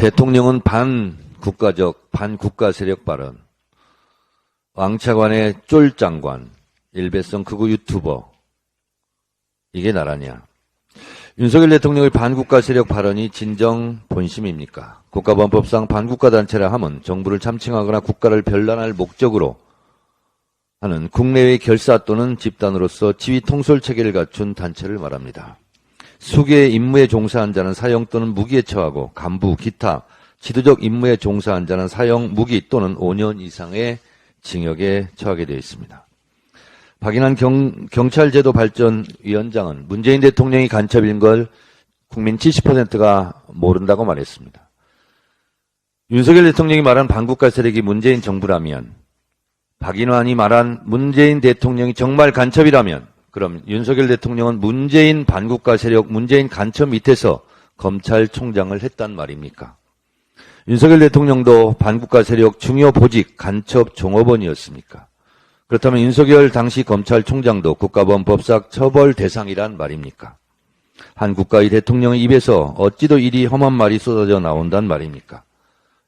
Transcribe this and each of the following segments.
대통령은 반국가적, 반국가 세력 발언, 왕차관의 쫄장관, 일베성 극우 유튜버, 이게 나라냐. 윤석열 대통령의 반국가 세력 발언이 진정 본심입니까? 국가범법상 반국가 단체라 함은 정부를 참칭하거나 국가를 변란할 목적으로 하는 국내외 결사 또는 집단으로서 지휘 통솔 체계를 갖춘 단체를 말합니다. 수개의 임무에 종사한 자는 사형 또는 무기에 처하고 간부, 기타, 지도적 임무에 종사한 자는 사형, 무기 또는 5년 이상의 징역에 처하게 되어 있습니다. 박인환 경, 경찰제도 발전 위원장은 문재인 대통령이 간첩인 걸 국민 70%가 모른다고 말했습니다. 윤석열 대통령이 말한 반국가 세력이 문재인 정부라면 박인환이 말한 문재인 대통령이 정말 간첩이라면 그럼 윤석열 대통령은 문재인 반국가 세력, 문재인 간첩 밑에서 검찰총장을 했단 말입니까? 윤석열 대통령도 반국가 세력 중요 보직 간첩 종업원이었습니까? 그렇다면 윤석열 당시 검찰총장도 국가범 법상 처벌 대상이란 말입니까? 한 국가의 대통령의 입에서 어찌도 이리 험한 말이 쏟아져 나온단 말입니까?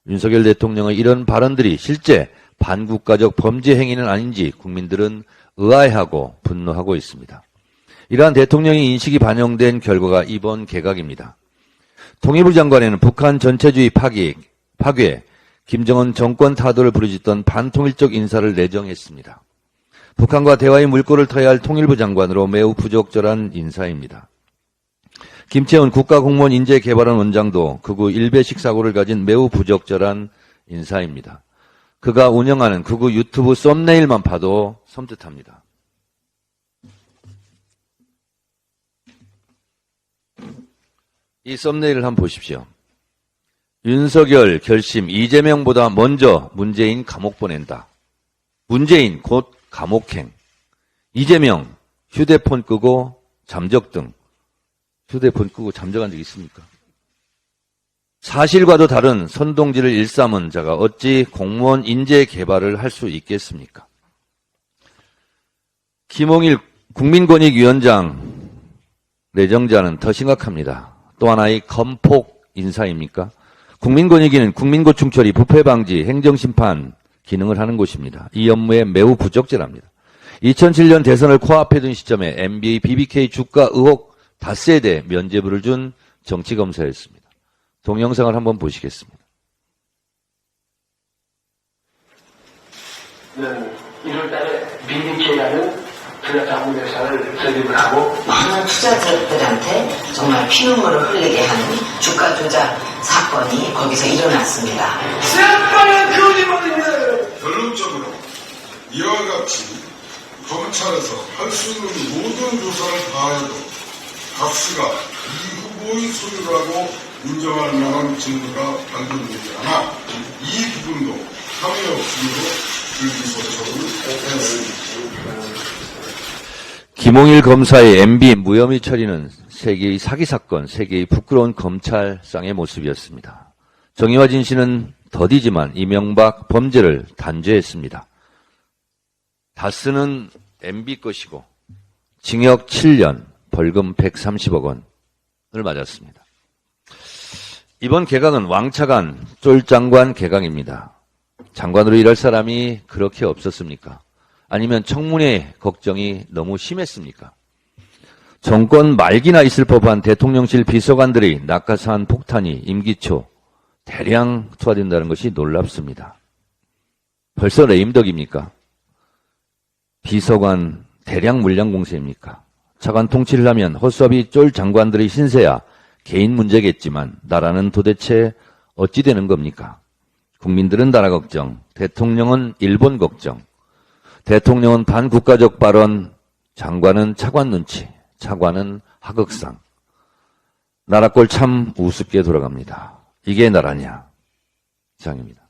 윤석열 대통령의 이런 발언들이 실제 반국가적 범죄 행위는 아닌지 국민들은 의아해하고 분노하고 있습니다. 이러한 대통령의 인식이 반영된 결과가 이번 개각입니다. 통일부 장관에는 북한 전체주의 파기, 파괴, 김정은 정권 타도를 부르짖던 반통일적 인사를 내정했습니다. 북한과 대화의 물꼬를 터야 할 통일부 장관으로 매우 부적절한 인사입니다. 김채원 국가공무원 인재개발원 원장도 극우 일배식 사고를 가진 매우 부적절한 인사입니다. 그가 운영하는 극우 유튜브 썸네일만 봐도 섬뜩합니다. 이 썸네일을 한번 보십시오. 윤석열 결심 이재명보다 먼저 문재인 감옥 보낸다. 문재인 곧 감옥행. 이재명 휴대폰 끄고 잠적 등 휴대폰 끄고 잠적한 적 있습니까? 사실과도 다른 선동질을 일삼은 자가 어찌 공무원 인재 개발을 할 수 있겠습니까? 김홍일 국민권익위원장 내정자는 더 심각합니다. 또 하나의 검폭 인사입니까? 국민권익위는 국민고충 처리, 부패 방지, 행정심판 기능을 하는 곳입니다. 이 업무에 매우 부적절합니다. 2007년 대선을 코앞에 둔 시점에 MBA, BBK 주가 의혹 대해 면죄부를 준 정치검사였습니다. 동영상을 한번 보시겠습니다. 는 1월달에 BBK라는 전략자금 회사를 설립을 하고 많은 투자자들한테 정말 피눈물을 흘리게 하는 주가 조작 사건이 거기서 일어났습니다. 새빨간 거짓말입니다. 결론적으로 이와 같이 검찰에서 할 수 있는 모든 조사를 다해도 각수가 이 후보의 소유라고 인정할 만한 증거가 발견되지 않아 이 부분도 함의 없음으로 했습니다. 김홍일 검사의 MB 무혐의 처리는 세계의 사기 사건, 세계의 부끄러운 검찰상의 모습이었습니다. 정의와 진실은 더디지만 이명박 범죄를 단죄했습니다. 다스는 MB 것이고 징역 7년, 벌금 130억 원을 맞았습니다. 이번 개각은 왕차관 쫄장관 개각입니다. 장관으로 일할 사람이 그렇게 없었습니까? 아니면 청문회 걱정이 너무 심했습니까? 정권 말기나 있을 법한 대통령실 비서관들의 낙하산 폭탄이 임기 초 대량 투하된다는 것이 놀랍습니다. 벌써 레임덕입니까? 비서관 대량 물량 공세입니까? 차관 통치를 하면 허수아비 쫄 장관들의 신세야 개인 문제겠지만 나라는 도대체 어찌 되는 겁니까? 국민들은 나라 걱정, 대통령은 일본 걱정, 대통령은 반국가적 발언, 장관은 차관 눈치, 차관은 하극상. 나라 꼴 참 우습게 돌아갑니다. 이게 나라냐? 이상입니다.